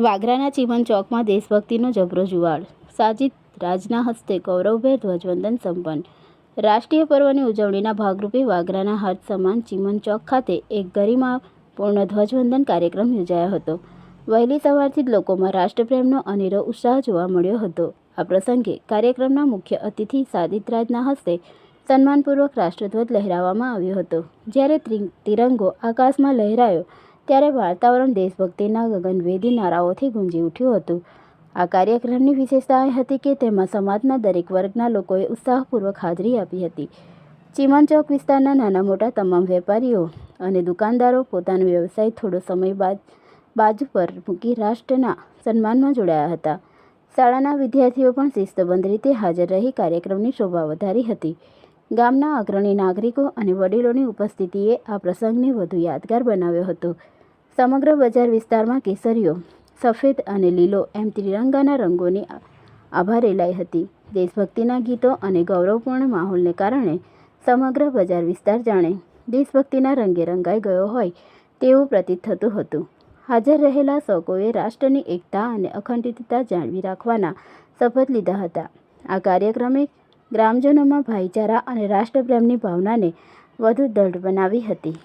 વાગરાના ચીમન ચોકમાં દેશભક્તિનો જબરો જુવાળ સાજિદ રાજના હસ્તે ગૌરવભેર ધ્વજવંદન સંપન્ન. રાષ્ટ્રીય પર્વની ઉજવણીના ભાગરૂપે વાગરાના હર્ષ સમાન ચીમન ચોક ખાતે એક ગરિમાપૂર્ણ ધ્વજવંદન કાર્યક્રમ યોજાયો હતો. વહેલી સવારથી જ લોકોમાં રાષ્ટ્રપ્રેમનો અનેરો ઉત્સાહ જોવા મળ્યો હતો. આ પ્રસંગે કાર્યક્રમના મુખ્ય અતિથિ સાદિદ રાજના હસ્તે સન્માનપૂર્વક રાષ્ટ્રધ્વજ લહેરાવવામાં આવ્યો હતો. જ્યારે ત્રિ- તિરંગો આકાશમાં લહેરાયો ત્યારે વાતાવરણ દેશભક્તિના ગગનવેદી નારાઓથી ગુંજી ઉઠ્યું હતું. આ કાર્યક્રમની વિશેષતા એ હતી કે તેમાં સમાજના દરેક વર્ગના લોકોએ ઉત્સાહપૂર્વક હાજરી આપી હતી. ચીમન ચોક વિસ્તારના નાના મોટા તમામ વેપારીઓ અને દુકાનદારો પોતાનો વ્યવસાય થોડો સમય બાદ, બાજુ પર મૂકી રાષ્ટ્રના સન્માનમાં જોડાયા હતા. શાળાના વિદ્યાર્થીઓ પણ શિસ્તબંધ રીતે હાજર રહી કાર્યક્રમની શોભા વધારી હતી. ગામના અગ્રણી નાગરિકો અને વડીલોની ઉપસ્થિતિએ આ પ્રસંગને વધુ યાદગાર બનાવ્યો હતો. સમગ્ર બજાર વિસ્તારમાં કેસરીઓ, સફેદ અને લીલો એમ ત્રિરંગાના રંગોની આભારેલાઈ રેલાઈ હતી. દેશભક્તિના ગીતો અને ગૌરવપૂર્ણ માહોલને કારણે સમગ્ર બજાર વિસ્તાર જાણે દેશભક્તિના રંગે રંગાઈ ગયો હોય તેવું પ્રતીત થતું હતું. હાજર રહેલા સૌકોએ રાષ્ટ્રની એકતા અને અખંડિતતા જાળવી રાખવાના શપથ લીધા હતા. આ કાર્યક્રમે ગ્રામજનોમાં ભાઈચારા અને રાષ્ટ્રપ્રેમની ભાવનાને વધુ દૃઢ બનાવી હતી.